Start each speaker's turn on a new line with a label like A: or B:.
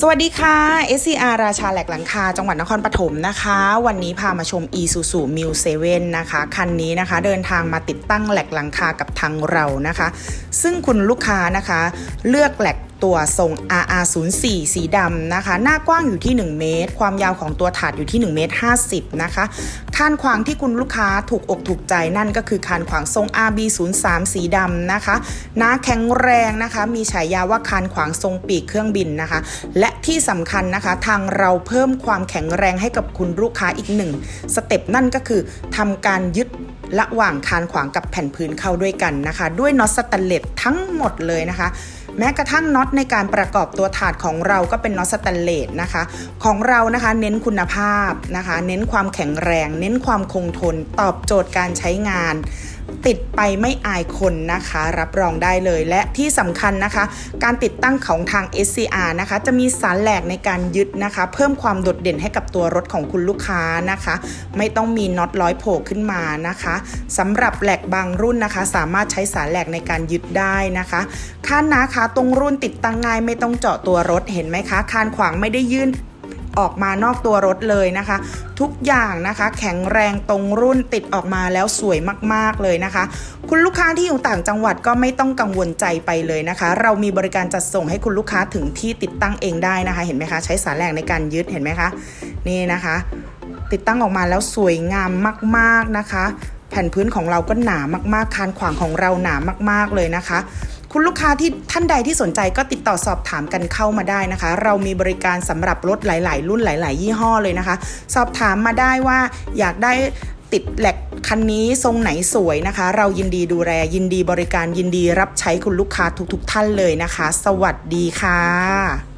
A: สวัสดีค่ะ SCR ราชาแหลกหลังคา จังหวัดนครปฐมนะคะ วันนี้พามาชม Isuzu m u 7 นะคะ คันนี้นะคะเดินทางมาติดตั้งแหลกหลังคากับทางเรานะคะ ซึ่งคุณลูกค้านะคะ เลือกแหลก ตัวทรง RR04 สีดำนะคะ หน้ากว้างอยู่ที่ 1 เมตร ความยาวของตัวถาดอยู่ที่ 1 เมตร 50 นะคะคานขวางที่คุณลูกค้าถูกอกถูกใจนั่นก็คือคานขวางทรง RB03 สีดำนะคะ หน้าแข็งแรงนะคะ มีฉายาว่าคานขวางทรงปีกเครื่องบินนะคะ และที่สำคัญนะคะ ทางเราเพิ่มความแข็งแรงให้กับคุณลูกค้าอีกหนึ่งสเต็ปนั่นก็คือทำการยึด ระหว่างคานขวางกับแผ่นพื้นเข้าด้วยกันนะคะ ด้วยน็อตสแตนเลสทั้งหมดเลยนะคะ แม้กระทั่งน็อตในการประกอบตัวถาดของเราก็เป็นน็อตสแตนเลสนะคะ ของเรานะคะเน้นคุณภาพนะคะ เน้นความแข็งแรง เน้นความคงทน ตอบโจทย์การใช้งาน ติดไปไม่อายคนนะคะ รับรองได้เลยและที่สำคัญนะคะ การติดตั้งของทาง SCR นะคะ จะมีสารแหลกในการยึดนะคะ เพิ่มความโดดเด่นให้กับตัวรถของคุณลูกค้านะคะ ไม่ต้องมีน็อตร้อยโผล่ขึ้นมานะคะสำหรับแหลกบางรุ่นนะคะ สามารถใช้สารแหลกในการยึดได้นะคะคานนาขาตรงรุ่นติดตั้งง่ายไม่ต้องเจาะตัวรถเห็นไหมคะคานขวางไม่ได้ยื่น ออกมานอกตัวรถเลยนะคะ ทุกอย่างนะคะ แข็งแรงตรงรุ่นติดออกมาแล้วสวยมากๆเลยนะคะ คุณลูกค้าที่อยู่ต่างจังหวัดก็ไม่ต้องกังวลใจไปเลยนะคะ เรามีบริการจัดส่งให้คุณลูกค้าถึงที่ติดตั้งเองได้นะคะ เห็นไหมคะ ใช้สารแหลกในการยึดเห็นไหมคะ นี่นะคะ ติดตั้งออกมาแล้วสวยงามมาก ๆนะคะแผ่นพื้นของเราก็หนามากๆ คานขวางของเราหนามากๆเลยนะคะ คุณลูกค้าที่ท่านใดที่สนใจก็ติดต่อสอบถามกันเข้ามาได้นะคะ เรามีบริการสำหรับรถหลาย ๆ รุ่นหลาย ๆ ยี่ห้อเลยนะคะ สอบถามมาได้ว่าอยากได้ติดแหลกคันนี้ทรงไหนสวยนะคะ เรายินดีดูแลยินดีบริการยินดีรับใช้คุณลูกค้าทุกๆท่านเลยนะคะ สวัสดีค่ะ